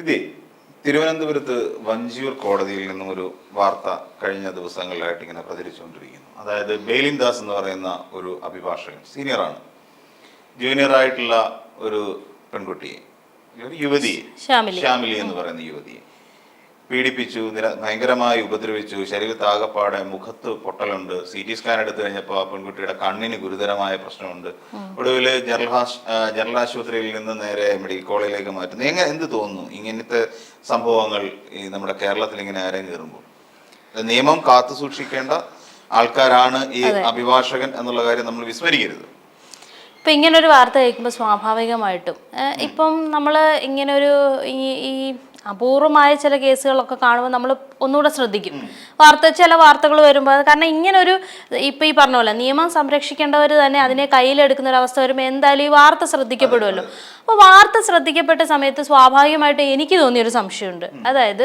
വിധി. തിരുവനന്തപുരത്ത് വഞ്ചിയൂർ കോടതിയിൽ നിന്നും ഒരു വാർത്ത കഴിഞ്ഞ ദിവസങ്ങളിലായിട്ട് ഇങ്ങനെ പ്രചരിച്ചുകൊണ്ടിരിക്കുന്നു. അതായത് ബേലിൻ ദാസ് എന്ന് പറയുന്ന ഒരു അഭിഭാഷകൻ സീനിയറാണ് ജൂനിയർ ആയിട്ടുള്ള ഒരു പെൺകുട്ടിയെ ഒരു യുവതിയെ ഷാമിലി ശ്യാമിലി എന്ന് പറയുന്ന യുവതിയെ. പീഡിപ്പിച്ചു നിര ഭയങ്കരമായി ഉപദ്രവിച്ചു. ശരീരത്താകപ്പാടെ മുഖത്ത് പൊട്ടലുണ്ട്. സി ടി സ്കാൻ എടുത്തു കഴിഞ്ഞപ്പോൾ ആ പെൺകുട്ടിയുടെ കണ്ണിന് ഗുരുതരമായ പ്രശ്നമുണ്ട്. ഒടുവിൽ ജനറൽ ഹാസ്- ജനറൽ ആശുപത്രിയിൽ നിന്ന് നേരെ മെഡിക്കൽ കോളേജിലേക്ക് മാറ്റുന്നു. എങ്ങനെ എന്ത് തോന്നുന്നു? ഇങ്ങനത്തെ സംഭവങ്ങൾ ഈ നമ്മുടെ കേരളത്തിൽ ഇങ്ങനെ ആരെയും കയറുമ്പോൾ? നിയമം കാത്തു സൂക്ഷിക്കേണ്ട ആൾക്കാരാണ് ഈ അഭിഭാഷകൻ എന്നുള്ള കാര്യം നമ്മൾ വിസ്മരിക്കരുത്. ഇപ്പം ഇങ്ങനൊരു വാർത്ത കേൾക്കുമ്പോൾ സ്വാഭാവികമായിട്ടും. ഇപ്പം നമ്മൾ ഇങ്ങനൊരു ഈ ഈ അപൂർവമായ ചില കേസുകളൊക്കെ കാണുമ്പോൾ നമ്മൾ ഒന്നുകൂടെ ശ്രദ്ധിക്കും. വാർത്ത ചില വാർത്തകൾ വരുമ്പോൾ കാരണം ഇങ്ങനൊരു ഇപ്പം ഈ പറഞ്ഞ പോലെ നിയമം സംരക്ഷിക്കേണ്ടവർ തന്നെ അതിനെ കയ്യിലെടുക്കുന്ന ഒരു അവസ്ഥ വരുമ്പോൾ എന്തായാലും ഈ വാർത്ത ശ്രദ്ധിക്കപ്പെടുമല്ലോ. അപ്പോൾ വാർത്ത ശ്രദ്ധിക്കപ്പെട്ട സമയത്ത് സ്വാഭാവികമായിട്ട് എനിക്ക് തോന്നിയൊരു സംശയമുണ്ട്. അതായത്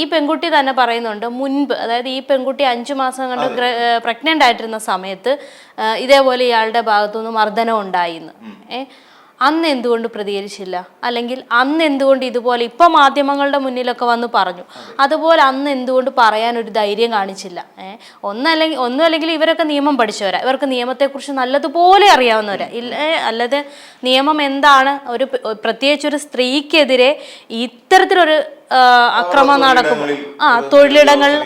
ഈ പെൺകുട്ടി തന്നെ പറയുന്നുണ്ട് മുൻപ് അതായത് ഈ പെൺകുട്ടി അഞ്ചു മാസം കണ്ട് പ്രഗ്നന്റ് ആയിട്ടിരുന്ന സമയത്ത് ഇതേപോലെ ഇയാളുടെ ഭാഗത്തുനിന്ന് മർദ്ദനം ഉണ്ടായിന്ന്. ഏ അന്ന് എന്തുകൊണ്ട് പ്രതികരിച്ചില്ല? അല്ലെങ്കിൽ അന്ന് എന്തുകൊണ്ട് ഇതുപോലെ ഇപ്പൊ മാധ്യമങ്ങളുടെ മുന്നിലൊക്കെ വന്ന് പറഞ്ഞു? അതുപോലെ അന്ന് എന്തുകൊണ്ട് പറയാൻ ഒരു ധൈര്യം കാണിച്ചില്ല? ഏഹ് ഒന്നല്ലെങ്കിൽ ഒന്നും അല്ലെങ്കിൽ ഇവരൊക്കെ നിയമം പഠിച്ചവരാ. ഇവർക്ക് നിയമത്തെക്കുറിച്ച് നല്ലതുപോലെ അറിയാവുന്നവരാ. ഇല്ല അല്ലാതെ നിയമം എന്താണ്? ഒരു പ്രത്യേകിച്ച് ഒരു സ്ത്രീക്കെതിരെ ഇത്തരത്തിലൊരു അക്രമം നടക്കുമ്പോൾ ആ തൊഴിലിടങ്ങളിൽ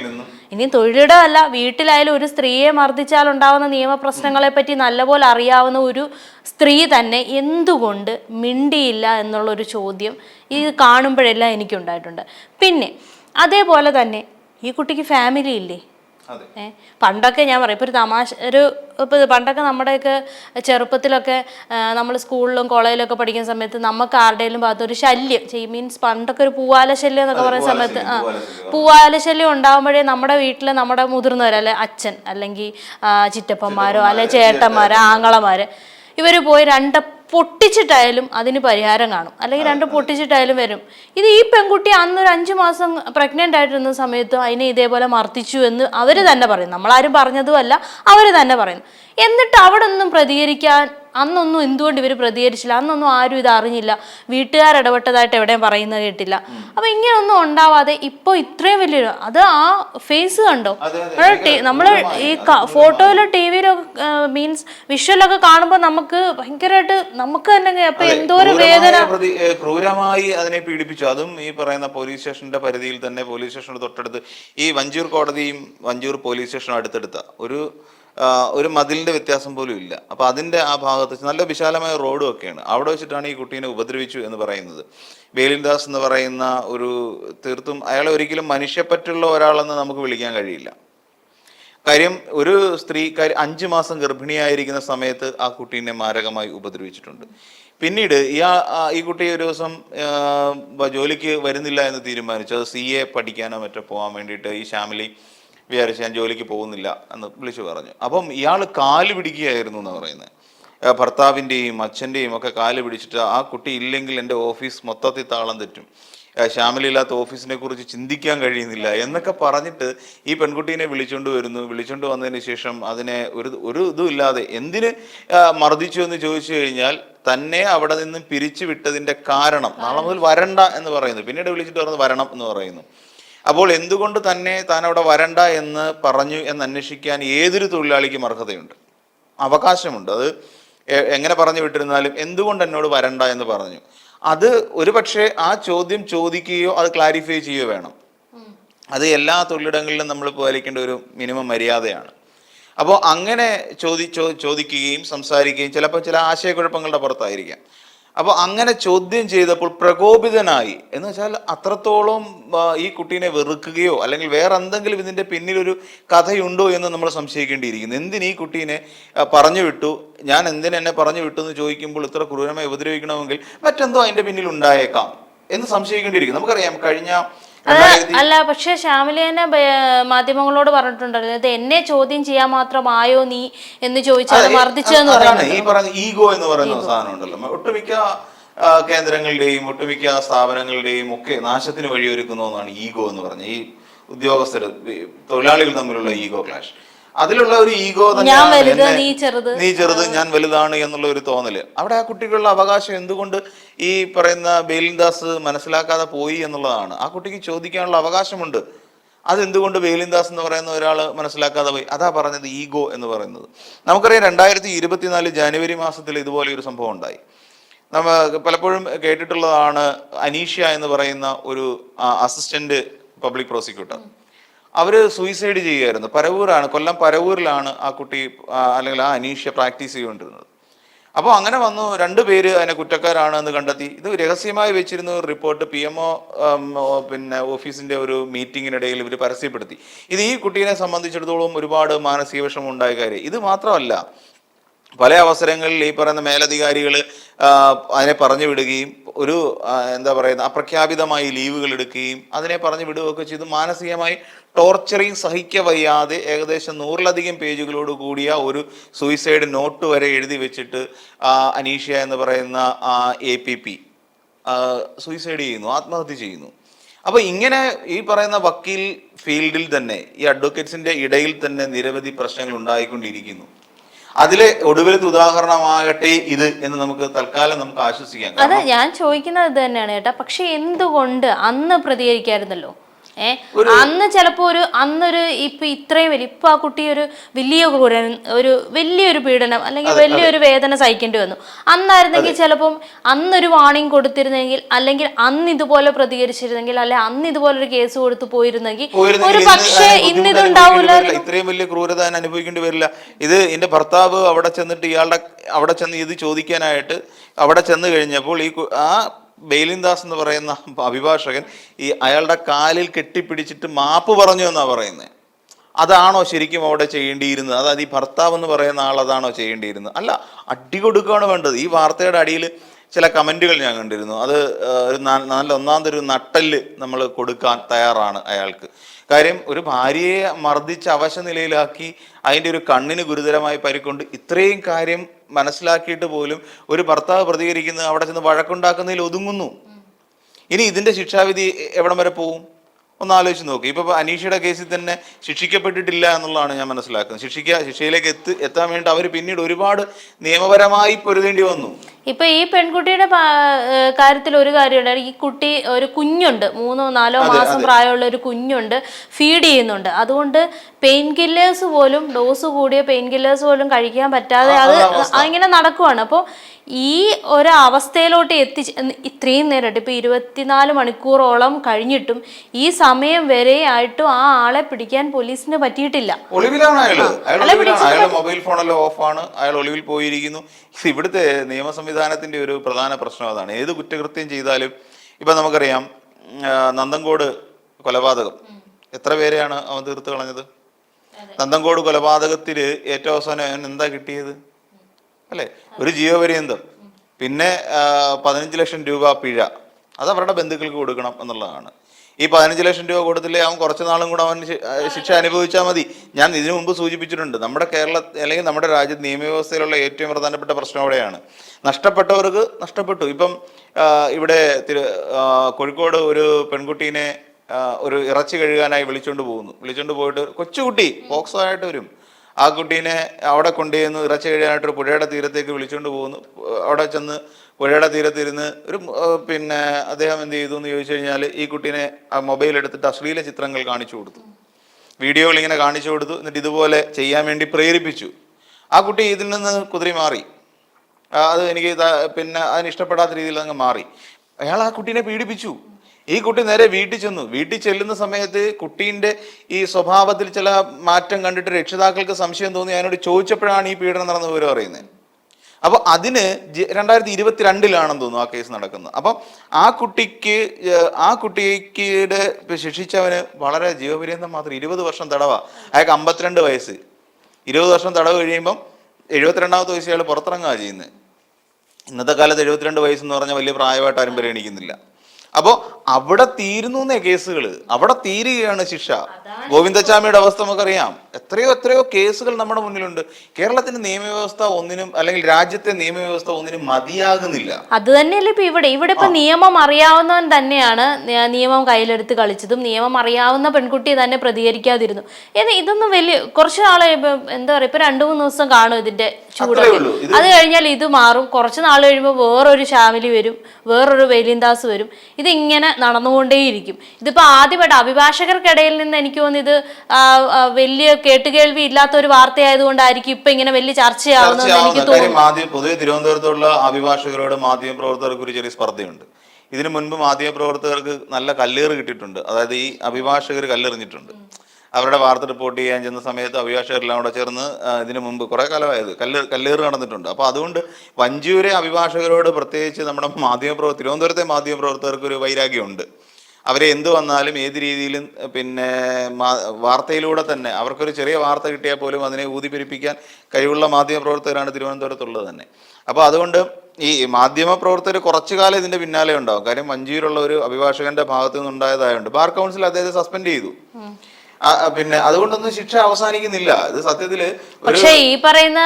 ഇനി തൊഴിലിടമല്ല വീട്ടിലായാലും ഒരു സ്ത്രീയെ മർദ്ദിച്ചാൽ ഉണ്ടാവുന്ന നിയമപ്രശ്നങ്ങളെ പറ്റി നല്ലപോലെ അറിയാവുന്ന ഒരു സ്ത്രീ തന്നെ എന്തുകൊണ്ട് മിണ്ടിയില്ല എന്നുള്ളൊരു ചോദ്യം ഇത് കാണുമ്പോഴെല്ലാം എനിക്കുണ്ടായിട്ടുണ്ട്. പിന്നെ അതേപോലെ തന്നെ ഈ കുട്ടിക്ക് ഫാമിലി ഇല്ലേ? പണ്ടൊക്കെ ഞാൻ പറയും ഇപ്പൊ ഒരു തമാശ ഒരു ഇപ്പോൾ പണ്ടൊക്കെ നമ്മുടെയൊക്കെ ചെറുപ്പത്തിലൊക്കെ നമ്മൾ സ്കൂളിലും കോളേജിലൊക്കെ പഠിക്കുന്ന സമയത്ത് നമുക്ക് ആരുടെയും ഭാഗത്ത് ഒരു ശല്യം ചെയ് മീൻസ് പണ്ടൊക്കെ ഒരു പൂവാല ശല്യം എന്നൊക്കെ പറയുന്ന സമയത്ത് ആ പൂവാല ശല്യം ഉണ്ടാകുമ്പോഴേ നമ്മുടെ വീട്ടിൽ നമ്മുടെ മുതിർന്നവർ അല്ലെ അച്ഛൻ അല്ലെങ്കിൽ ചിറ്റപ്പന്മാരോ അല്ലെ ചേട്ടന്മാരോ ആങ്ങളമാര് ഇവർ പോയി രണ്ട് പൊട്ടിച്ചിട്ടായാലും അതിന് പരിഹാരം കാണും. അല്ലെങ്കിൽ രണ്ട് പൊട്ടിച്ചിട്ടായാലും വരും. ഇത് ഈ പെൺകുട്ടി അന്ന് ഒരു അഞ്ചു മാസം പ്രഗ്നന്റ് ആയിട്ടിരുന്ന സമയത്ത് അതിനെ ഇതേപോലെ മർദ്ദിച്ചു എന്ന് അവർ തന്നെ പറയും. നമ്മളാരും പറഞ്ഞതുമല്ല അവർ തന്നെ പറയുന്നു എന്നിട്ട് അവിടെ ഒന്നും പ്രതികരിക്കാൻ അന്നൊന്നും എന്തുകൊണ്ട് ഇവർ പ്രതികരിച്ചില്ല? അന്നൊന്നും ആരും ഇത് അറിഞ്ഞില്ല. വീട്ടുകാർ ഇടപെട്ടതായിട്ട് എവിടെയും പറയുന്നത് കേട്ടില്ല. അപ്പൊ ഇങ്ങനെയൊന്നും ഉണ്ടാവാതെ ഇപ്പോൾ ഇത്രയും വലിയൊരു അത് ആ ഫേസ് കണ്ടോ? നമ്മൾ ഈ ഫോട്ടോയിലോ ടി വിയിലോ മീൻസ് വിഷ്വലൊക്കെ കാണുമ്പോൾ നമുക്ക് ഭയങ്കരമായിട്ട് നമുക്ക് തന്നെ അപ്പൊ എന്തോ ഒരു വേദന. ക്രൂരമായ അതിനെ പീഡിപ്പിച്ചു. അതും ഈ പറയുന്ന പോലീസ് സ്റ്റേഷന്റെ പരിധിയിൽ തന്നെ പോലീസ് സ്റ്റേഷനോട് തൊട്ടടുത്ത് ഈ വഞ്ചൂർ കോടതിയും വഞ്ചൂർ പോലീസ് സ്റ്റേഷനും അടുത്തടുത്ത ഒരു ഒരു മതിലിന്റെ വ്യത്യാസം പോലും ഇല്ല. അപ്പൊ അതിന്റെ ആ ഭാഗത്ത് നല്ല വിശാലമായ റോഡും ഒക്കെയാണ്. അവിടെ വെച്ചിട്ടാണ് ഈ കുട്ടീനെ ഉപദ്രവിച്ചു എന്ന് പറയുന്നത്. വേലിൻദാസ് എന്ന് പറയുന്ന ഒരു തീർത്തും അയാളെ ഒരിക്കലും മനുഷ്യപ്പറ്റുള്ള ഒരാളെന്ന് നമുക്ക് വിളിക്കാൻ കഴിയില്ല. കാര്യം ഒരു സ്ത്രീ കാര്യം അഞ്ചു മാസം ഗർഭിണിയായിരിക്കുന്ന സമയത്ത് ആ കുട്ടീനെ മാരകമായി ഉപദ്രവിച്ചിട്ടുണ്ട്. പിന്നീട് ആ- ഈ കുട്ടി ഒരു ദിവസം ജോലിക്ക് വരുന്നില്ല എന്ന് തീരുമാനിച്ചു. അത് സി എ പഠിക്കാനോ മറ്റോ പോകാൻ വേണ്ടിയിട്ട് ഈ ശ്യാമിലി വിചാരിച്ച് ഞാൻ ജോലിക്ക് പോകുന്നില്ല എന്ന് വിളിച്ചു പറഞ്ഞു. അപ്പം ഇയാൾ കാൽ പിടിക്കുകയായിരുന്നു എന്ന് പറയുന്നത് ഭർത്താവിന്റെയും അച്ഛന്റെയും ഒക്കെ കാൽ പിടിച്ചിട്ട് ആ കുട്ടി ഇല്ലെങ്കിൽ എന്റെ ഓഫീസ് മൊത്തത്തിൽ താളം തെറ്റും. ശ്യാമലില്ലാത്ത ഓഫീസിനെ കുറിച്ച് ചിന്തിക്കാൻ കഴിയുന്നില്ല എന്നൊക്കെ പറഞ്ഞിട്ട് ഈ പെൺകുട്ടീനെ വിളിച്ചുകൊണ്ട് വരുന്നു. വിളിച്ചുകൊണ്ട് വന്നതിന് ശേഷം അതിനെ ഒരു ഒരു ഇതും ഇല്ലാതെ എന്തിന് മർദ്ദിച്ചു എന്ന് ചോദിച്ചു കഴിഞ്ഞാൽ തന്നെ അവിടെ നിന്നും പിരിച്ചു വിട്ടതിന്റെ കാരണം നാളെ മുതൽ വരണ്ട എന്ന് പറയുന്നു. പിന്നീട് വിളിച്ചിട്ട് വരണം എന്ന് പറയുന്നു. അപ്പോൾ എന്തുകൊണ്ട് തന്നെ താൻ അവിടെ വരണ്ട എന്ന് പറഞ്ഞു എന്ന് അന്വേഷിക്കാൻ ഏതൊരു തൊഴിലാളിക്കും അർഹതയുണ്ട്? അവകാശമുണ്ട്. അത് എങ്ങനെ പറഞ്ഞു വിട്ടിരുന്നാലും എന്തുകൊണ്ട് എന്നോട് വരണ്ട എന്ന് പറഞ്ഞു. അത് ഒരു പക്ഷേ ആ ചോദ്യം ചോദിക്കുകയോ അത് ക്ലാരിഫൈ ചെയ്യുകയോ വേണം. അത് എല്ലാ തൊഴിലിടങ്ങളിലും നമ്മൾ പാലിക്കേണ്ട ഒരു മിനിമം മര്യാദയാണ്. അപ്പോൾ അങ്ങനെ ചോദി ചോദിക്കുകയും സംസാരിക്കുകയും ചിലപ്പോൾ ചില ആശയക്കുഴപ്പങ്ങളുടെ പുറത്തായിരിക്കാം. അപ്പോൾ അങ്ങനെ ചോദ്യം ചെയ്തപ്പോൾ പ്രകോപിതനായി. എന്ന് വെച്ചാൽ അത്രത്തോളം ഈ കുട്ടീനെ വെറുക്കുകയോ അല്ലെങ്കിൽ വേറെ എന്തെങ്കിലും ഇതിന്റെ പിന്നിലൊരു കഥയുണ്ടോ എന്ന് നമ്മൾ സംശയിക്കേണ്ടിയിരിക്കുന്നു. എന്തിന് ഈ കുട്ടീനെ പറഞ്ഞു വിട്ടു? ഞാൻ എന്തിനെ പറഞ്ഞു വിട്ടു എന്ന് ചോദിക്കുമ്പോൾ ഇത്ര ക്രൂരമായി ഉപദ്രവിക്കണമെങ്കിൽ മറ്റെന്തോ അതിന്റെ പിന്നിൽ ഉണ്ടായേക്കാം എന്ന് സംശയിക്കേണ്ടിയിരിക്കുന്നു. നമുക്കറിയാം കഴിഞ്ഞ അല്ല പക്ഷെ ശ്യാമിലേനെ മാധ്യമങ്ങളോട് പറഞ്ഞിട്ടുണ്ടല്ലോ ഇത് എന്നെ ചോദ്യം ചെയ്യാൻ മാത്രമായോ നീ എന്ന് ചോദിച്ചാൽ മർദ്ദിച്ചതെന്ന് പറയുന്നത് ഈ പറഞ്ഞ ഈഗോ എന്ന് പറയുന്ന സാധനം ഉണ്ടല്ലോ ഒട്ടുമിക്ക കേന്ദ്രങ്ങളുടെയും ഒട്ടുമിക്ക സ്ഥാപനങ്ങളുടെയും ഒക്കെ നാശത്തിന് വഴിയൊരുക്കുന്ന ഒന്നാണ് ഈഗോ എന്ന് പറഞ്ഞ ഈ ഉദ്യോഗസ്ഥർ തൊഴിലാളികൾ തമ്മിലുള്ള ഈഗോ ക്ലാഷ്. അതിലുള്ള ഒരു ഈഗോ ചെറുത്. നീ ചെറുത് ഞാൻ വലുതാണ് എന്നുള്ള ഒരു തോന്നൽ. അവിടെ ആ കുട്ടിക്കുള്ള അവകാശം എന്തുകൊണ്ട് ഈ പറയുന്ന ബേലിൻദാസ് മനസ്സിലാക്കാതെ പോയി എന്നുള്ളതാണ്. ആ കുട്ടിക്ക് ചോദിക്കാനുള്ള അവകാശമുണ്ട്. അതെന്തുകൊണ്ട് ബേലിൻദാസ് എന്ന് പറയുന്ന ഒരാൾ മനസ്സിലാക്കാതെ പോയി? അതാ പറഞ്ഞത് ഈഗോ എന്ന് പറയുന്നത്. നമുക്കറിയാം രണ്ടായിരത്തി ഇരുപത്തിനാല് ജനുവരി മാസത്തിൽ ഇതുപോലെ ഒരു സംഭവം ഉണ്ടായി. നമ്മ പലപ്പോഴും കേട്ടിട്ടുള്ളതാണ് അനീഷ്യ എന്ന് പറയുന്ന ഒരു അസിസ്റ്റന്റ് പബ്ലിക് പ്രോസിക്യൂട്ടർ. അവർ സൂയിസൈഡ് ചെയ്യുമായിരുന്നു പരവൂരാണ് കൊല്ലം പരവൂരിലാണ് ആ കുട്ടി അല്ലെങ്കിൽ ആ അനീഷ്യ പ്രാക്ടീസ് ചെയ്തുകൊണ്ടിരുന്നത്. അപ്പോൾ അങ്ങനെ വന്നു രണ്ട് പേര് അതിനെ കുറ്റക്കാരാണ് എന്ന് കണ്ടെത്തി. ഇത് രഹസ്യമായി വെച്ചിരുന്ന ഒരു റിപ്പോർട്ട് പി എം ഒ പിന്നെ ഓഫീസിന്റെ ഒരു മീറ്റിങ്ങിനിടയിൽ ഇവർ പരസ്യപ്പെടുത്തി. ഇത് ഈ കുട്ടീനെ സംബന്ധിച്ചിടത്തോളം ഒരുപാട് മാനസിക വിഷമം ഉണ്ടായ കാര്യം. ഇത് മാത്രമല്ല പല അവസരങ്ങളിൽ ഈ പറയുന്ന മേലധികാരികൾ അതിനെ പറഞ്ഞു വിടുകയും ഒരു എന്താ പറയുന്ന അപ്രഖ്യാപിതമായി ലീവുകൾ എടുക്കുകയും അതിനെ പറഞ്ഞു വിടുകയൊക്കെ ചെയ്ത്. മാനസികമായി ടോർച്ചറിങ് സഹിക്ക വയ്യാതെ ഏകദേശം നൂറിലധികം പേജുകളോട് കൂടിയ ഒരു സൂയിസൈഡ് നോട്ട് വരെ എഴുതി വെച്ചിട്ട് ആ, അനീഷ്യ എന്ന് പറയുന്ന എ പി പി സൂയിസൈഡ് ചെയ്യുന്നു ആത്മഹത്യ ചെയ്യുന്നു. അപ്പോൾ ഇങ്ങനെ ഈ പറയുന്ന വക്കീൽ ഫീൽഡിൽ തന്നെ ഈ അഡ്വക്കേറ്റ്സിന്റെ ഇടയിൽ തന്നെ നിരവധി പ്രശ്നങ്ങൾ ഉണ്ടായിക്കൊണ്ടിരിക്കുന്നു. അതിലെ ഒടുവിലത്തെ ഉദാഹരണമാകട്ടെ ഇത് എന്ന് നമുക്ക് തൽക്കാലം നമുക്ക് ആശ്വസിക്കാം. അതെ ഞാൻ ചോദിക്കുന്നത് ഇത് തന്നെയാണ് ചേട്ടാ പക്ഷെ എന്തുകൊണ്ട് അന്ന് പ്രതികരിക്കായിരുന്നല്ലോ? ഏ? അന്ന് ചിലപ്പോ ഒരു അന്നൊരു ഇപ്പൊ ഇത്രയും വലിയ ഇപ്പൊ ആ കുട്ടി ഒരു വലിയ ക്രൂരൻ ഒരു വലിയൊരു പീഡനം അല്ലെങ്കിൽ വലിയൊരു വേദന സഹിക്കേണ്ടി വന്നു. അന്നായിരുന്നെങ്കിൽ ചിലപ്പം അന്നൊരു വാണിംഗ് കൊടുത്തിരുന്നെങ്കിൽ അല്ലെങ്കിൽ അന്ന് ഇതുപോലെ പ്രതികരിച്ചിരുന്നെങ്കിൽ അല്ലെ അന്ന് ഇതുപോലെ ഒരു കേസ് കൊടുത്തു പോയിരുന്നെങ്കിൽ ഒരു പക്ഷേ അതിന് ഇന്ന് ബുദ്ധിമുട്ട് ഇതുണ്ടാവൂല ഇത്രയും വലിയ ക്രൂരത അനുഭവിക്കേണ്ടി വരില്ല. ഇത് എന്റെ ഭർത്താവ് അവിടെ ചെന്നിട്ട് ഇയാളുടെ അവിടെ ചെന്ന് ഇത് ചോദിക്കാനായിട്ട് അവിടെ ചെന്ന് കഴിഞ്ഞപ്പോൾ ഈ ആ ബെയിലിൻദാസ് എന്ന് പറയുന്ന അഭിഭാഷകൻ ഈ അയാളുടെ കാലിൽ കെട്ടിപ്പിടിച്ചിട്ട് മാപ്പ് പറഞ്ഞു എന്നാണ് പറയുന്നത് അതാണോ ശരിക്കും അവിടെ ചെയ്യേണ്ടിയിരുന്നത്? അതായത് ഈ ഭർത്താവ് എന്ന് പറയുന്ന ആൾ അതാണോ ചെയ്യേണ്ടിയിരുന്നത്? അല്ല അടി കൊടുക്കുകയാണ് വേണ്ടത്. ഈ വാർത്തയുടെ അടിയിൽ ചില കമന്റുകൾ ഞാൻ കണ്ടിരുന്നു. അത് ഒരു നല്ല ഒന്നാമത് ഒരു നട്ടൽ നമ്മൾ കൊടുക്കാൻ തയ്യാറാണ് അയാൾക്ക്. കാര്യം ഒരു ഭാര്യയെ മർദ്ദിച്ച് അവശ നിലയിലാക്കി അതിന്റെ ഒരു കണ്ണിന് ഗുരുതരമായി പരിക്കൊണ്ട് ഇത്രയും കാര്യം മനസ്സിലാക്കിയിട്ട് പോലും ഒരു ഭർത്താവ് പ്രതികരിക്കുന്നത് അവിടെ ചെന്ന് വഴക്കുണ്ടാക്കുന്നതിൽ ഒതുങ്ങുന്നു. ഇനി ഇതിന്റെ ശിക്ഷാവിധി എവിടം വരെ പോവും? ഒന്ന് ആലോചിച്ച് നോക്ക്. ഇപ്പൊ അനീഷയുടെ കേസിൽ തന്നെ ശിക്ഷിക്കപ്പെട്ടിട്ടില്ല എന്നുള്ളതാണ് ഞാൻ മനസ്സിലാക്കുന്നത്. ശിക്ഷിക്കുക ശിക്ഷയിലേക്ക് എത്തി എത്താൻ വേണ്ടി അവർ പിന്നീട് ഒരുപാട് നിയമപരമായി പൊരുതേണ്ടി വന്നു. ഇപ്പൊ ഈ പെൺകുട്ടിയുടെ കാര്യത്തിൽ ഒരു കാര്യമുണ്ട്. ഈ കുട്ടി ഒരു കുഞ്ഞുണ്ട്. മൂന്നോ നാലോ മാസം പ്രായമുള്ള ഒരു കുഞ്ഞുണ്ട്. ഫീഡ് ചെയ്യുന്നുണ്ട്. അതുകൊണ്ട് പെയിൻ കില്ലേഴ്സ് പോലും ഡോസ് കൂടിയ പെയിൻ കില്ലേഴ്സ് പോലും കഴിക്കാൻ പറ്റാതെ അത് അങ്ങനെ നടക്കുവാണ്. അപ്പോൾ ഈ ഒരവസ്ഥയിലോട്ട് അവസ്ഥയിലോട്ട് എത്തി ഇത്രയും നേരമായിട്ട് ഇപ്പൊ ഇരുപത്തിനാല് മണിക്കൂറോളം കഴിഞ്ഞിട്ടും ഈ സമയം വരെ ആയിട്ടും ആ ആളെ പിടിക്കാൻ പോലീസിന് പറ്റിയിട്ടില്ല. ഒളിവിലാണ്. അയാൾ അയാൾ മൊബൈൽ ഫോണെല്ലാം ഓഫാണ് അയാൾ ഒളിവിൽ പോയിരിക്കുന്നു. ഇവിടുത്തെ നിയമ സംവിധാനത്തിന്റെ ഒരു പ്രധാന പ്രശ്നം അതാണ്. ഏത് കുറ്റകൃത്യം ചെയ്താലും ഇപ്പൊ നമുക്കറിയാം നന്ദങ്കോട് കൊലപാതകം. എത്ര പേരെയാണ് അവൻ തീർത്ത് കളഞ്ഞത്? നന്ദങ്കോട് കൊലപാതകത്തിൽ ഏറ്റവും അവസാനം അവൻ എന്താ കിട്ടിയത്? അല്ലെ? ഒരു ജീവപര്യന്തം. പിന്നെ പതിനഞ്ച് ലക്ഷം രൂപ പിഴ. അത് അവരുടെ ബന്ധുക്കൾക്ക് കൊടുക്കണം എന്നുള്ളതാണ്. ഈ പതിനഞ്ച് ലക്ഷം രൂപ കൊടുത്തില്ലേ അവൻ കുറച്ച് നാളും കൂടെ അവൻ ശിക്ഷ അനുഭവിച്ചാൽ മതി. ഞാൻ ഇതിനു മുമ്പ് സൂചിപ്പിച്ചിട്ടുണ്ട് നമ്മുടെ കേരള അല്ലെങ്കിൽ നമ്മുടെ രാജ്യത്ത് നിയമവ്യവസ്ഥയിലുള്ള ഏറ്റവും പ്രധാനപ്പെട്ട പ്രശ്നം അവിടെയാണ്. നഷ്ടപ്പെട്ടവർക്ക് നഷ്ടപ്പെട്ടു. ഇപ്പം ഇവിടെ തിരു കോഴിക്കോട് ഒരു പെൺകുട്ടീനെ ഒരു ഇറച്ചി കഴുകാനായി വിളിച്ചുകൊണ്ട് പോകുന്നു. വിളിച്ചുകൊണ്ട് പോയിട്ട് കൊച്ചുകുട്ടി പോക്സോ ആയിട്ട് വരും. ആ കുട്ടീനെ അവിടെ കൊണ്ടുചെന്ന് ഇറച്ചി കഴിയാനായിട്ട് ഒരു പുഴയുടെ തീരത്തേക്ക് വിളിച്ചുകൊണ്ട് പോകുന്നു. അവിടെ ചെന്ന് പുഴയുടെ തീരത്തിരുന്ന് ഒരു പിന്നെ അദ്ദേഹം എന്ത് ചെയ്തു എന്ന് ചോദിച്ചു കഴിഞ്ഞാൽ ഈ കുട്ടീനെ ആ മൊബൈൽ എടുത്തിട്ട് അശ്ലീല ചിത്രങ്ങൾ കാണിച്ചു കൊടുത്തു. വീഡിയോകൾ ഇങ്ങനെ കാണിച്ചു കൊടുത്തു. എന്നിട്ട് ഇതുപോലെ ചെയ്യാൻ വേണ്ടി പ്രേരിപ്പിച്ചു. ആ കുട്ടി ഇതിൽ നിന്ന് കുതിരി മാറി. അത് എനിക്ക് പിന്നെ അതിന് ഇഷ്ടപ്പെടാത്ത രീതിയിൽ അങ്ങ് മാറി. അയാൾ ആ കുട്ടീനെ പീഡിപ്പിച്ചു. ഈ കുട്ടി നേരെ വീട്ടിൽ ചെന്നു. വീട്ടിൽ ചെല്ലുന്ന സമയത്ത് കുട്ടീന്റെ ഈ സ്വഭാവത്തിൽ ചില മാറ്റം കണ്ടിട്ട് രക്ഷിതാക്കൾക്ക് സംശയം തോന്നി. അതിനോട് ചോദിച്ചപ്പോഴാണ് ഈ പീഡനം നടന്ന വിവരം അറിയുന്നത്. അപ്പോൾ അതിന് രണ്ടായിരത്തി രണ്ടായിരത്തി ഇരുപത്തിരണ്ടിലാണെന്ന് തോന്നുന്നു ആ കേസ് നടക്കുന്നത്. അപ്പം ആ കുട്ടിക്ക് ആ കുട്ടിക്ക് ശിക്ഷിച്ചവന് വളരെ ജീവപര്യന്തം മാത്രം ഇരുപത് വർഷം തടവ. അയാൾക്ക് അമ്പത്തിരണ്ട് വയസ്സ്. ഇരുപത് വർഷം തടവ് കഴിയുമ്പം എഴുപത്തിരണ്ടാമത്തെ വയസ്സ് അയാൾ പുറത്തിറങ്ങുക ചെയ്യുന്നത്. ഇന്നത്തെ കാലത്ത് എഴുപത്തിരണ്ട് വയസ്സെന്ന് പറഞ്ഞാൽ വലിയ പ്രായമായിട്ട് ആരും പരിഗണിക്കുന്നില്ല. അപ്പോൾ അവിടെ തീരുന്നു എന്നേ കേസുകൾ അവിടെ തീരുകയാണ് ശിക്ഷ. ഗോവിന്ദച്ചാമിയുടെ അവസ്ഥ നമുക്കറിയാം. എത്രയോ എത്രയോ കേസുകൾ നമ്മുടെ മുന്നിലുണ്ട്. കേരളത്തിന്റെ നിയമവ്യവസ്ഥ ഒന്നിനും അല്ലെങ്കിൽ രാജ്യത്തെ നിയമവ്യവസ്ഥ ഒന്നിനും മതിയാകുന്നില്ല. അത് തന്നെയല്ലേ ഇപ്പൊ ഇവിടെ. ഇവിടെ ഇപ്പൊ നിയമം അറിയാവുന്നവൻ തന്നെയാണ് നിയമം കയ്യിലെടുത്ത് കളിച്ചതും നിയമം അറിയാവുന്ന പെൺകുട്ടിയെ തന്നെ പ്രതികരിക്കാതിരുന്നു. ഇതൊന്നും വലിയ കുറച്ച് നാളെ ഇപ്പൊ എന്താ പറയാ ഇപ്പൊ രണ്ടു മൂന്ന് ദിവസം കാണും ഇതിന്റെ ചൂടൊക്കെ. അത് കഴിഞ്ഞാൽ ഇത് മാറും. കുറച്ച് നാൾ കഴിയുമ്പോൾ വേറൊരു ഷാമിലി വരും. വേറൊരു വേലിന്ദാസ് വരും. ഇതിങ്ങനെ നടന്നുകൊണ്ടേയിരിക്കും. ഇതിപ്പോ ആദ്യമായിട്ട് അഭിഭാഷകർക്കിടയിൽ നിന്ന് എനിക്ക് തോന്നുന്നു ഇത് വലിയ കേട്ടുകേൾവി ഇല്ലാത്ത ഒരു വാർത്തയായതുകൊണ്ടായിരിക്കും ഇപ്പൊ ഇങ്ങനെ വലിയ ചർച്ചയാവുന്നത് എനിക്ക് തോന്നുന്നു. പൊതുവെ തിരുവനന്തപുരത്തുള്ള അഭിഭാഷകരോട് മാധ്യമ പ്രവർത്തകർക്ക് ഒരു ചെറിയ സ്പർദ്ധയുണ്ട്. ഇതിനു മുൻപ് മാധ്യമ പ്രവർത്തകർക്ക് നല്ല കല്ലേറ് കിട്ടിയിട്ടുണ്ട്. അതായത് ഈ അഭിഭാഷകർ കല്ലെറിഞ്ഞിട്ടുണ്ട്. അവരുടെ വാർത്ത റിപ്പോർട്ട് ചെയ്യാൻ ചെന്ന സമയത്ത് അഭിഭാഷകരെല്ലാം കൂടെ ചേർന്ന് ഇതിനു മുമ്പ് കുറേ കാലമായത്. കല്ല് കല്ലേറ് നടന്നിട്ടുണ്ട്. അപ്പോൾ അതുകൊണ്ട് വഞ്ചിയൂരെ അഭിഭാഷകരോട് പ്രത്യേകിച്ച് നമ്മുടെ മാധ്യമപ്രവർത്തകർ പ്രവർ തിരുവനന്തപുരത്തെ മാധ്യമപ്രവർത്തകർക്ക് ഒരു വൈരാഗ്യമുണ്ട്. അവരെ എന്ത് വന്നാലും ഏത് രീതിയിലും പിന്നെ വാർത്തയിലൂടെ തന്നെ അവർക്കൊരു ചെറിയ വാർത്ത കിട്ടിയാൽ പോലും അതിനെ ഊതിപ്പെരിപ്പിക്കാൻ കഴിവുള്ള മാധ്യമപ്രവർത്തകരാണ് തിരുവനന്തപുരത്തുള്ളത് തന്നെ. അപ്പോൾ അതുകൊണ്ട് ഈ മാധ്യമപ്രവർത്തകർ കുറച്ചു കാലം ഇതിന്റെ പിന്നാലെ ഉണ്ടാവും. കാര്യം വഞ്ചിയിലുള്ള ഒരു അഭിഭാഷകന്റെ ഭാഗത്തു നിന്നുണ്ടായതായുണ്ട് ബാർ കൗൺസിൽ അദ്ദേഹത്തെ സസ്പെൻഡ് ചെയ്തു. പിന്നെ അതുകൊണ്ടൊന്നും ശിക്ഷ അവസാനിക്കുന്നില്ല. ഇത് സത്യത്തിൽ പക്ഷേ ഈ പറയുന്ന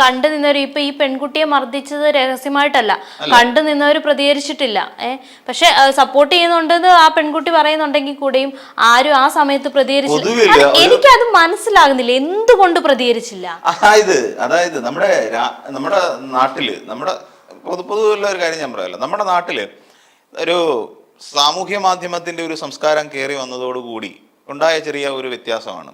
കണ്ടു നിന്നവർ ഇപ്പൊ ഈ പെൺകുട്ടിയെ മർദ്ദിച്ചത് രഹസ്യമായിട്ടല്ല. കണ്ടു നിന്നവർ പ്രതികരിച്ചിട്ടില്ല. ഏഹ് പക്ഷെ സപ്പോർട്ട് ചെയ്യുന്നുണ്ടെന്ന് ആ പെൺകുട്ടി പറയുന്നുണ്ടെങ്കിൽ കൂടെയും ആരും ആ സമയത്ത് പ്രതികരിച്ചില്ല. എനിക്ക് അത് എനിക്കത് മനസ്സിലാകുന്നില്ല. എന്തുകൊണ്ട് പ്രതികരിച്ചില്ല? അതായത് അതായത് നമ്മുടെ നമ്മുടെ നാട്ടിൽ നമ്മുടെ പൊതു പൊതുവുള്ള ഒരു കാര്യം ഞാൻ പറയാമല്ലോ നമ്മുടെ നാട്ടിൽ ഒരു സാമൂഹ്യ മാധ്യമത്തിന്റെ ഒരു സംസ്കാരം കയറി വന്നതോടുകൂടി ഉണ്ടായ ചെറിയ ഒരു വ്യത്യാസമാണ്.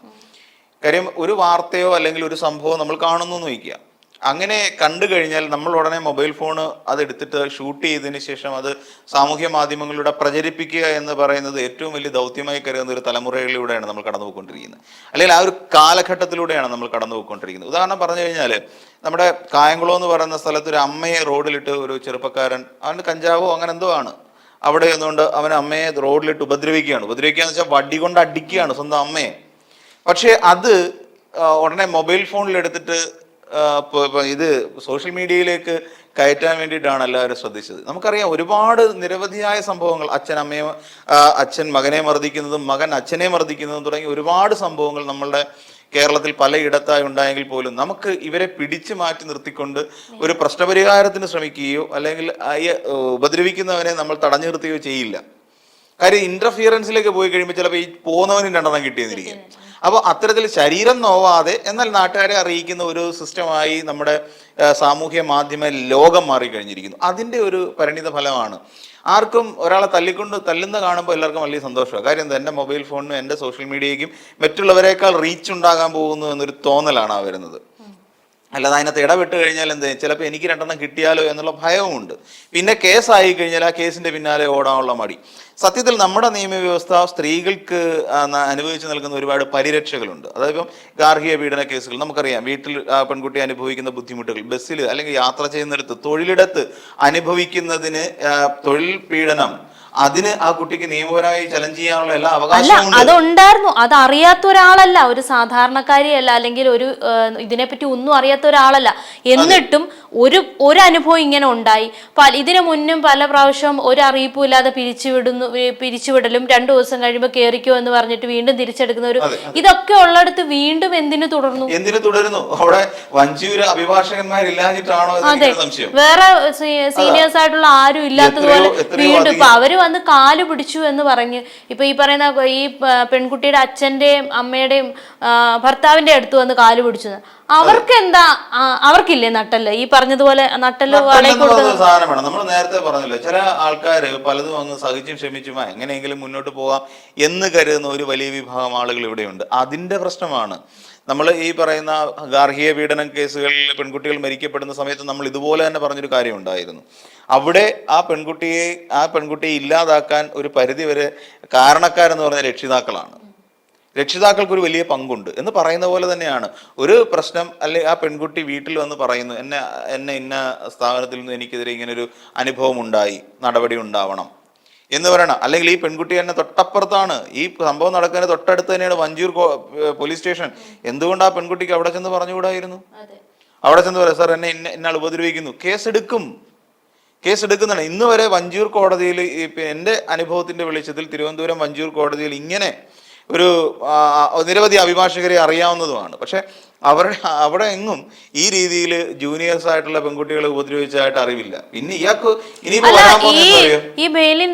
കാര്യം ഒരു വാർത്തയോ അല്ലെങ്കിൽ ഒരു സംഭവം നമ്മൾ കാണുന്നു എന്ന് വയ്ക്കുക. അങ്ങനെ കണ്ടു കഴിഞ്ഞാൽ നമ്മൾ ഉടനെ മൊബൈൽ ഫോൺ അത് എടുത്തിട്ട് ഷൂട്ട് ചെയ്തതിന് ശേഷം അത് സാമൂഹ്യ മാധ്യമങ്ങളിലൂടെ പ്രചരിപ്പിക്കുക എന്ന് പറയുന്നത് ഏറ്റവും വലിയ ദൗത്യമായി കരുതുന്ന ഒരു തലമുറയിലൂടെയാണ് നമ്മൾ കടന്നു പോയിക്കൊണ്ടിരിക്കുന്നത് അല്ലെങ്കിൽ ആ ഒരു കാലഘട്ടത്തിലൂടെയാണ് നമ്മൾ കടന്നു പോയിക്കൊണ്ടിരിക്കുന്നത് ഉദാഹരണം പറഞ്ഞു കഴിഞ്ഞാൽ നമ്മുടെ കായംകുളം എന്ന് പറയുന്ന സ്ഥലത്ത് ഒരു അമ്മയെ റോഡിലിട്ട് ഒരു ചെറുപ്പക്കാരൻ അവന്റെ കഞ്ചാവോ അങ്ങനെ എന്തോ ആണ്. അവിടെ നിന്നുകൊണ്ട് അവൻ അമ്മയെ റോഡിലിട്ട് ഉപദ്രവിക്കുകയാണ്. ഉപദ്രവിക്കുക എന്ന് വെച്ചാൽ വടി കൊണ്ട് അടിക്കുകയാണ് സ്വന്തം അമ്മയെ. പക്ഷേ അത് ഉടനെ മൊബൈൽ പ- ഇത് സോഷ്യൽ മീഡിയയിലേക്ക് കയറ്റാൻ വേണ്ടിയിട്ടാണ് എല്ലാവരും ശ്രദ്ധിച്ചത്. നമുക്കറിയാം ഒരുപാട് നിരവധിയായ സംഭവങ്ങൾ അച്ഛൻ അമ്മയെ അച്ഛൻ മകനെ മർദ്ദിക്കുന്നതും മകൻ അച്ഛനെ മർദ്ദിക്കുന്നതും തുടങ്ങി ഒരുപാട് സംഭവങ്ങൾ നമ്മളുടെ കേരളത്തിൽ പലയിടത്തായി ഉണ്ടായെങ്കിൽ പോലും നമുക്ക് ഇവരെ പിടിച്ചു മാറ്റി നിർത്തിക്കൊണ്ട് ഒരു പ്രശ്നപരിഹാരത്തിന് ശ്രമിക്കുകയോ അല്ലെങ്കിൽ അയ്യെ ഉപദ്രവിക്കുന്നവനെ നമ്മൾ തടഞ്ഞു നിർത്തുകയോ ചെയ്യില്ല. കാര്യം ഇന്റർഫിയറൻസിലേക്ക് പോയി കഴിയുമ്പോൾ ചിലപ്പോൾ ഈ പോകുന്നവനും രണ്ടെണ്ണം കിട്ടിയെന്നിരിക്കും. അപ്പോൾ അത്തരത്തിൽ ശരീരം നോവാതെ എന്നാൽ നാട്ടുകാരെ അറിയിക്കുന്ന ഒരു സിസ്റ്റമായി നമ്മുടെ സാമൂഹ്യ മാധ്യമ ലോകം മാറിക്കഴിഞ്ഞിരിക്കുന്നു. അതിന്റെ ഒരു പരിണിത ഫലമാണ് ആർക്കും ഒരാളെ തല്ലിക്കൊണ്ട് തല്ലുന്ന കാണുമ്പോൾ എല്ലാവർക്കും വലിയ സന്തോഷമാണ്. കാര്യം എന്താ എന്റെ മൊബൈൽ ഫോണിനും എന്റെ സോഷ്യൽ മീഡിയയ്ക്കും മറ്റുള്ളവരെക്കാൾ റീച്ച് ഉണ്ടാകാൻ പോകുന്നു എന്നൊരു തോന്നലാണ് ആ വരുന്നത്. അല്ലാതെ അതിനകത്ത് ഇടപെട്ട് കഴിഞ്ഞാൽ എന്ത്? ചിലപ്പോൾ എനിക്ക് രണ്ടെണ്ണം കിട്ടിയാലോ എന്നുള്ള ഭയവുമുണ്ട്. പിന്നെ കേസായി കഴിഞ്ഞാൽ ആ കേസിന്റെ പിന്നാലെ ഓടാനുള്ള മടി. സത്യത്തിൽ നമ്മുടെ നിയമവ്യവസ്ഥ സ്ത്രീകൾക്ക് അനുഭവിച്ചു നൽകുന്ന ഒരുപാട് പരിരക്ഷകളുണ്ട്. അതായത് ഇപ്പം ഗാർഹിക പീഡന കേസുകൾ നമുക്കറിയാം. വീട്ടിൽ പെൺകുട്ടി അനുഭവിക്കുന്ന ബുദ്ധിമുട്ടുകൾ ബസ്സിൽ അല്ലെങ്കിൽ യാത്ര ചെയ്യുന്നിടത്ത് തൊഴിലിടത്ത് അനുഭവിക്കുന്നതിന് തൊഴിൽ പീഡനം അതിന് ആ കുട്ടിക്ക് നിയമപരമായി ചലഞ്ച് ചെയ്യാനുള്ള എല്ലാ അവകാശവും അതുണ്ടായിരുന്നു. അത് അറിയാത്ത ഒരാളല്ല. ഒരു സാധാരണക്കാരിയല്ല. അല്ലെങ്കിൽ ഒരു ഇതിനെപ്പറ്റി ഒന്നും അറിയാത്ത ഒരാളല്ല. എന്നിട്ടും ഒരു ഒരു അനുഭവം ഇങ്ങനെ ഉണ്ടായി. ഇതിനു മുന്നും പല പ്രാവശ്യം ഒരു അറിയിപ്പും ഇല്ലാതെ പിരിച്ചുവിടുന്നു പിരിച്ചുവിടലും രണ്ടു ദിവസം കഴിയുമ്പോൾ കയറിക്കോ എന്ന് പറഞ്ഞിട്ട് വീണ്ടും തിരിച്ചെടുക്കുന്ന ഒരു ഇതൊക്കെ ഉള്ളിടത്ത് വീണ്ടും എന്തിനു തുടർന്നു? എന്തിനു തുടരുന്നു? അവിടെ വഞ്ചിയൂര് അഭിഭാഷകന്മാരില്ലാഞ്ഞിട്ടാണോ എന്ന് അതെ. വേറെ സീനിയേഴ്സ് ആയിട്ടുള്ള ആരും ഇല്ലാത്തതുപോലെ വീണ്ടും ഇപ്പൊ അവർ വന്ന് കാൽ പിടിച്ചു എന്ന് പറഞ്ഞ് ഇപ്പൊ ഈ പറയുന്ന ഈ പെൺകുട്ടിയുടെ അച്ഛന്റെയും അമ്മയുടെയും ഭർത്താവിന്റെ അടുത്ത് വന്ന് കാൽ പിടിച്ചു അവർക്ക് എന്താ അവർക്കില്ലേ നട്ടൽ ഈ പറഞ്ഞതുപോലെ നട്ടൽ സാധനമാണ്. നമ്മൾ നേരത്തെ പറഞ്ഞല്ലോ ചില ആൾക്കാർ പലതും അങ്ങ് സഹിച്ചും ക്ഷമിച്ചുമാ എങ്ങനെയെങ്കിലും മുന്നോട്ട് പോവാം എന്ന് കരുതുന്ന ഒരു വലിയ വിഭാഗം ആളുകൾ ഇവിടെയുണ്ട്. അതിന്റെ പ്രശ്നമാണ്. നമ്മൾ ഈ പറയുന്ന ഗാർഹിക പീഡനം കേസുകളിൽ പെൺകുട്ടികൾ മരിക്കപ്പെടുന്ന സമയത്ത് നമ്മൾ ഇതുപോലെ തന്നെ പറഞ്ഞൊരു കാര്യം ഉണ്ടായിരുന്നു. അവിടെ ആ പെൺകുട്ടിയെ ആ പെൺകുട്ടിയെ ഇല്ലാതാക്കാൻ ഒരു പരിധിവരെ കാരണക്കാരെന്ന് പറഞ്ഞ രക്ഷിതാക്കളാണ്. രക്ഷിതാക്കൾക്ക് ഒരു വലിയ പങ്കുണ്ട് എന്ന് പറയുന്ന പോലെ തന്നെയാണ്. ഒരു പ്രശ്നം അല്ലെ ആ പെൺകുട്ടി വീട്ടിൽ വന്ന് പറയുന്നു എന്നെ എന്നെ ഇന്ന സ്ഥാപനത്തിൽ നിന്ന് എനിക്കെതിരെ ഇങ്ങനെ ഒരു അനുഭവം ഉണ്ടായി നടപടി ഉണ്ടാവണം. എന്ന് പറയണം. അല്ലെങ്കിൽ ഈ പെൺകുട്ടി തന്നെ തൊട്ടപ്പുറത്താണ്. ഈ സംഭവം നടക്കുന്നതിന് തൊട്ടടുത്ത് തന്നെയാണ് വഞ്ചൂർ പോലീസ് സ്റ്റേഷൻ. എന്തുകൊണ്ട് ആ പെൺകുട്ടിക്ക് അവിടെ ചെന്ന് പറഞ്ഞുകൂടായിരുന്നു? അവിടെ ചെന്ന് പറയാം സാർ എന്നെ ഇന്ന ഇന്നാൾ ഉപദ്രവിക്കുന്നു. കേസെടുക്കും. കേസ് എടുക്കുന്നതാണ് ഇന്ന് വരെ വഞ്ചൂർ കോടതിയിൽ എന്റെ അനുഭവത്തിന്റെ വെളിച്ചത്തിൽ തിരുവനന്തപുരം വഞ്ചൂർ കോടതിയിൽ ഇങ്ങനെ ഒരു നിരവധി അഭിഭാഷകരെ അറിയാവുന്നതുമാണ്. പക്ഷെ അവരുടെ അവിടെ എങ്ങും ഈ രീതിയിൽ ജൂനിയേഴ്സ് ആയിട്ടുള്ള പെൺകുട്ടികളെ ഉപദ്രവിച്ചതായിട്ട് അറിവില്ല. പിന്നെ ഇയാൾക്ക് ഇനിയിപ്പോ ഈ ബെയിലിൻ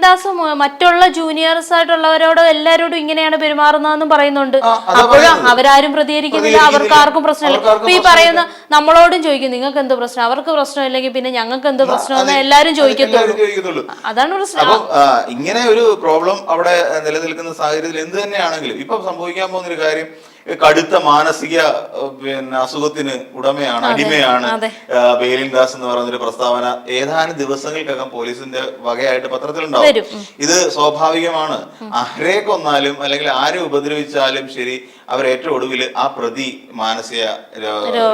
മറ്റുള്ള ജൂനിയേഴ്സ് ആയിട്ടുള്ളവരോട് എല്ലാരോടും ഇങ്ങനെയാണ് പെരുമാറുന്നതെന്നും പറയുന്നുണ്ട്. അപ്പോഴും അവരാരും പ്രതികരിക്കുന്നില്ല അവർക്ക് ആർക്കും പ്രശ്നമില്ല. അപ്പൊ ഈ പറയുന്ന നമ്മളോടും ചോദിക്കും നിങ്ങൾക്ക് എന്ത് പ്രശ്നം? അവർക്ക് പ്രശ്നമില്ലെങ്കിൽ പിന്നെ ഞങ്ങൾക്ക് എന്ത് പ്രശ്നമെന്ന് എല്ലാരും ചോദിക്കത്തുള്ളൂ. അതാണ് പ്രശ്നം. ഇങ്ങനെ ഒരു പ്രോബ്ലം അവിടെ നിലനിൽക്കുന്ന സാഹചര്യത്തിൽ എന്ത് തന്നെയാണെങ്കിലും ഇപ്പൊ സംഭവിക്കാൻ പോകുന്ന ഒരു കാര്യം കടുത്ത മാനസിക പിന്നെ അസുഖത്തിന് ഉടമയാണ് അടിമയാണ് ബേലിൻ ദാസ് എന്ന് പറയുന്ന ഒരു പ്രസ്താവന ഏതാനും ദിവസങ്ങൾക്കകം പോലീസിന്റെ വകയായിട്ട് പത്രത്തിലുണ്ടാവും. ഇത് സ്വാഭാവികമാണ്. ആരെ കൊന്നാലും അല്ലെങ്കിൽ ആരെ ഉപദ്രവിച്ചാലും ശരി അവർ ഏറ്റവും ഒടുവിൽ ആ പ്രതി മാനസിക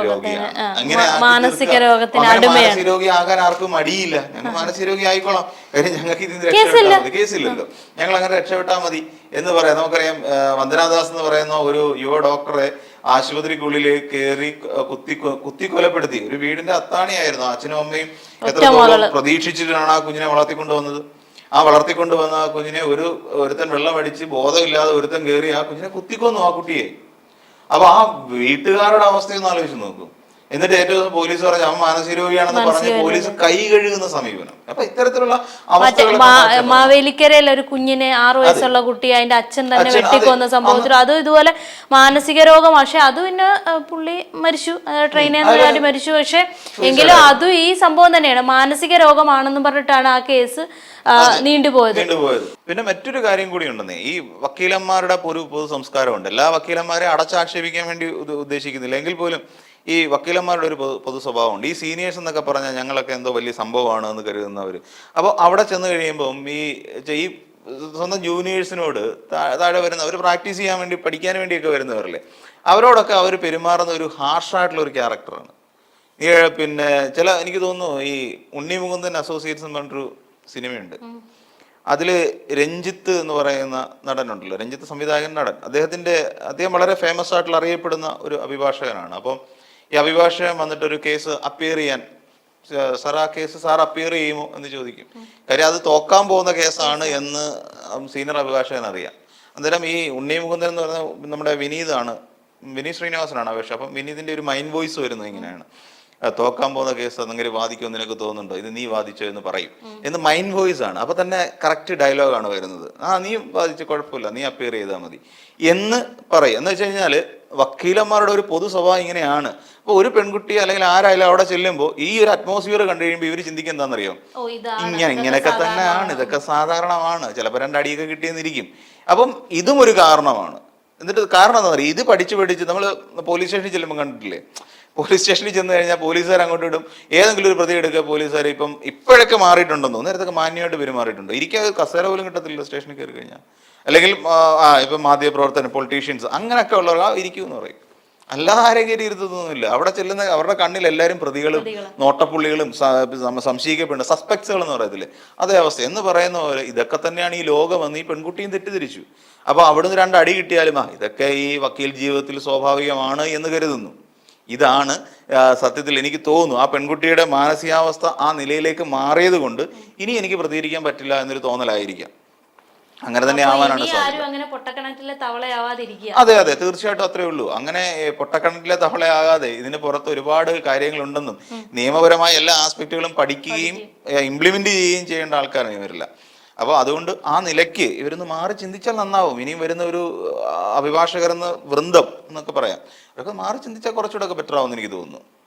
രോഗിയാണ്. അങ്ങനെ മാനസിക. മാനസിക രോഗി ആകാൻ ആർക്കും മടിയില്ല. ഞങ്ങൾ മാനസിക രോഗി ആയിക്കോളാം. കാര്യം ഞങ്ങൾക്ക് ഇതിന്. രക്ഷപ്പെട്ടാൽ മതി കേസില്ലല്ലോ. ഞങ്ങൾ അങ്ങനെ രക്ഷപ്പെട്ടാൽ മതി എന്ന് പറയാം. നമുക്കറിയാം വന്ദനാദാസ് എന്ന് പറയുന്ന ഒരു യുവ ഡോക്ടറെ ആശുപത്രിക്കുള്ളിൽ കയറി കുത്തി കുത്തി കൊലപ്പെടുത്തി. ഒരു വീടിന്റെ അത്താണിയായിരുന്നു. അച്ഛനും അമ്മയും എത്രത്തോളം പ്രതീക്ഷിച്ചിട്ടാണ് ആ കുഞ്ഞിനെ വളർത്തിക്കൊണ്ട് വന്നത് ആ വളർത്തിക്കൊണ്ട് വന്ന ആ കുഞ്ഞിനെ ഒരു ഒരുത്തൻ വെള്ളം അടിച്ച് ബോധമില്ലാതെ ഒരുത്തൻ കയറി ആ കുഞ്ഞിനെ കുത്തിക്കൊന്നു ആ കുട്ടിയെ. അപ്പൊ ആ വീട്ടുകാരുടെ അവസ്ഥയൊന്ന് ആലോചിച്ച് നോക്കും. എന്നിട്ട് ഏറ്റവും പോലീസ് പറഞ്ഞു അവൻ മാനസിക രോഗിയാണെന്ന് പറഞ്ഞ് പോലീസ് കൈ കഴുകുന്ന സമീപനം. അപ്പൊ ഇത്തരത്തിലുള്ള മാവേലിക്കരയിൽ ഒരു കുഞ്ഞിനെ ആറു വയസ്സുള്ള കുട്ടി അതിന്റെ അച്ഛൻ തന്നെ വെട്ടിക്കൊന്ന. സംഭവത്തിൽ അതും ഇതുപോലെ മാനസിക രോഗം. പക്ഷെ അത് പിന്നെ പുള്ളി മരിച്ചു. ട്രെയിനിൽ നിന്ന് മരിച്ചു. പക്ഷെ എങ്കിലും അതും ഈ സംഭവം തന്നെയാണ്. മാനസിക രോഗമാണെന്നും പറഞ്ഞിട്ടാണ് ആ കേസ് നീണ്ടുപോയത്. നീണ്ടുപോയത്. പിന്നെ മറ്റൊരു കാര്യം കൂടി ഉണ്ടെന്നേ. ഈ വക്കീലന്മാരുടെ ഒരു പൊതു സംസ്കാരമുണ്ട് എല്ലാ വക്കീലന്മാരെ അടച്ചാക്ഷേപിക്കാൻ വേണ്ടി ഉദ്ദേശിക്കുന്നില്ല. എങ്കിൽ പോലും ഈ വക്കീലന്മാരുടെ ഒരു പൊതു പൊതു സ്വഭാവമുണ്ട്. ഈ സീനിയേഴ്സ് എന്നൊക്കെ പറഞ്ഞാൽ ഞങ്ങളൊക്കെ എന്തോ വലിയ സംഭവമാണ് എന്ന് കരുതുന്നവർ അപ്പോൾ അവിടെ ചെന്ന് കഴിയുമ്പം ഈ ഈ സ്വന്തം ജൂനിയേഴ്സിനോട് താഴെ വരുന്ന അവർ പ്രാക്ടീസ് ചെയ്യാൻ വേണ്ടി പഠിക്കാൻ വേണ്ടിയൊക്കെ വരുന്നവരല്ലേ അവരോടൊക്കെ അവർ പെരുമാറുന്ന ഒരു ഹാർഷായിട്ടുള്ള ഒരു ക്യാരക്ടറാണ്. ഈ പിന്നെ ചില എനിക്ക് തോന്നുന്നു ഈ ഉണ്ണി മുകുന്ദൻ അസോസിയേറ്റ്സ് എന്ന് പറഞ്ഞൊരു സിനിമയുണ്ട്. അതിൽ രഞ്ജിത്ത് എന്ന് പറയുന്ന നടനുണ്ടല്ലോ രഞ്ജിത്ത് സംവിധായകൻ നടൻ. അദ്ദേഹത്തിന്റെ അദ്ദേഹം വളരെ ഫേമസ് ആയിട്ടുള്ള അറിയപ്പെടുന്ന ഒരു അഭിഭാഷകനാണ്. അപ്പം ഈ അഭിഭാഷകൻ വന്നിട്ട് ഒരു കേസ് അപ്പിയർ ചെയ്യാൻ സാർ ആ കേസ് സാർ അപ്പിയർ ചെയ്യുമോ എന്ന് ചോദിക്കും. കാര്യം അത് തോക്കാൻ പോകുന്ന കേസാണ് എന്ന് സീനിയർ അഭിഭാഷകൻ അറിയാം. അന്നേരം ഈ ഉണ്ണി മുകുന്ദൻ എന്ന് പറയുന്ന നമ്മുടെ വിനീതാണ് വിനീത് ശ്രീനിവാസനാണ് അപേക്ഷ. അപ്പം വിനീതിന്റെ ഒരു മൈൻഡ് വോയിസ് വരുന്നത് ഇങ്ങനെയാണ്. തോക്കാൻ പോകുന്ന കേസ് അതെങ്ങനെ വാദിക്കുമെന്ന് നിനക്ക് തോന്നുന്നുണ്ടോ? ഇത് നീ വാദിച്ചോ എന്ന് പറയും. എന്ന് മൈൻഡ് വോയിസ് ആണ്. അപ്പൊ തന്നെ കറക്റ്റ് ഡയലോഗാണ് വരുന്നത്. ആ നീ വാദിച്ച കുഴപ്പമില്ല. നീ അപ്പിയർ ചെയ്താൽ മതി. എന്ന് പറയും. എന്ന് വെച്ച് കഴിഞ്ഞാൽ വക്കീലന്മാരുടെ ഒരു പൊതു സ്വഭാവം ഇങ്ങനെയാണ്. അപ്പോൾ ഒരു പെൺകുട്ടി അല്ലെങ്കിൽ ആരായാലും അവിടെ ചെല്ലുമ്പോൾ ഈ ഒരു അറ്റ്മോസ്ഫിയർ കണ്ടു കഴിയുമ്പോൾ ഇവർ ചിന്തിക്കുക എന്താണെന്നറിയോ? ഇങ്ങനെ ഇങ്ങനെയൊക്കെ തന്നെയാണ്. ഇതൊക്കെ സാധാരണമാണ്. ചിലപ്പോൾ രണ്ടടിയൊക്കെ കിട്ടിയെന്നിരിക്കും. അപ്പം ഇതും ഒരു കാരണമാണ്. എന്നിട്ട് കാരണം എന്താ പറയുക ഇത് പഠിച്ച് പഠിച്ച് നമ്മൾ പോലീസ് സ്റ്റേഷനിൽ ചെല്ലുമ്പോൾ കണ്ടിട്ടില്ലേ? പോലീസ് സ്റ്റേഷനിൽ ചെന്ന് കഴിഞ്ഞാൽ പോലീസുകാർ അങ്ങോട്ട് ഇടും. ഏതെങ്കിലും ഒരു പ്രതി എടുക്കുക പോലീസുകാർ ഇപ്പം ഇപ്പോഴൊക്കെ മാറിയിട്ടുണ്ടെന്നോ നേരത്തെ മാന്യമായിട്ട് പെരുമാറിയിട്ടുണ്ട്. ഇരിക്കാൻ കസേര പോലും കിട്ടത്തില്ല സ്റ്റേഷനിൽ കയറി കഴിഞ്ഞാൽ അല്ലെങ്കിൽ ആ, ഇപ്പം മാധ്യമപ്രവർത്തനം പൊളിറ്റീഷ്യൻസ് അങ്ങനെയൊക്കെ ഉള്ളവർ ആ ഇരിക്കും എന്ന് പറയും. അല്ലാതെ ആരെയും കയറി ഇരുത്തൊന്നുമില്ല അവിടെ ചെല്ലുന്ന അവരുടെ കണ്ണിൽ എല്ലാവരും പ്രതികളും നോട്ടപ്പുള്ളികളും സംശയിക്കപ്പെടുന്ന സസ്പെക്ട്സുകൾ എന്ന് പറയത്തില്ലേ? അതേ അവസ്ഥ. എന്ന് പറയുന്ന പോലെ ഇതൊക്കെ തന്നെയാണ് ഈ ലോകമെന്ന് ഈ പെൺകുട്ടിയും തെറ്റിദ്ധരിച്ചു. അപ്പൊ അവിടുന്ന് രണ്ട് അടി കിട്ടിയാലും ആ ഇതൊക്കെ ഈ വക്കീൽ ജീവിതത്തിൽ സ്വാഭാവികമാണ് എന്ന് കരുതുന്നു. ഇതാണ് സത്യത്തിൽ എനിക്ക് തോന്നുന്നു. ആ പെൺകുട്ടിയുടെ മാനസികാവസ്ഥ ആ നിലയിലേക്ക് മാറിയത് കൊണ്ട് ഇനി എനിക്ക് പ്രതികരിക്കാൻ പറ്റില്ല എന്നൊരു തോന്നലായിരിക്കാം. അങ്ങനെ തന്നെ ആവാനാണ് സാധ്യത. അതെ അതെ തീർച്ചയായിട്ടും അത്രേ ഉള്ളൂ. അങ്ങനെ പൊട്ടക്കണറ്റിലെ തവളയാകാതെ ഇതിന് പുറത്ത് ഒരുപാട് കാര്യങ്ങളുണ്ടെന്നും നിയമപരമായ എല്ലാ ആസ്പെക്റ്റുകളും പഠിക്കുകയും ഇംപ്ലിമെന്റ് ചെയ്യുകയും ചെയ്യേണ്ട ആൾക്കാരാണ് ഇവരില്ല. അപ്പോൾ അതുകൊണ്ട് ആ നിലയ്ക്ക് ഇവരൊന്ന് മാറി ചിന്തിച്ചാൽ നന്നാവും. ഇനിയും വരുന്ന ഒരു അഭിഭാഷകരെന്ന് വൃന്ദം എന്നൊക്കെ പറയാം. അതൊക്കെ മാറി ചിന്തിച്ചാൽ കുറച്ചുകൂടെ ഒക്കെ ബെറ്റർ ആവുമെന്ന് എനിക്ക് തോന്നുന്നു.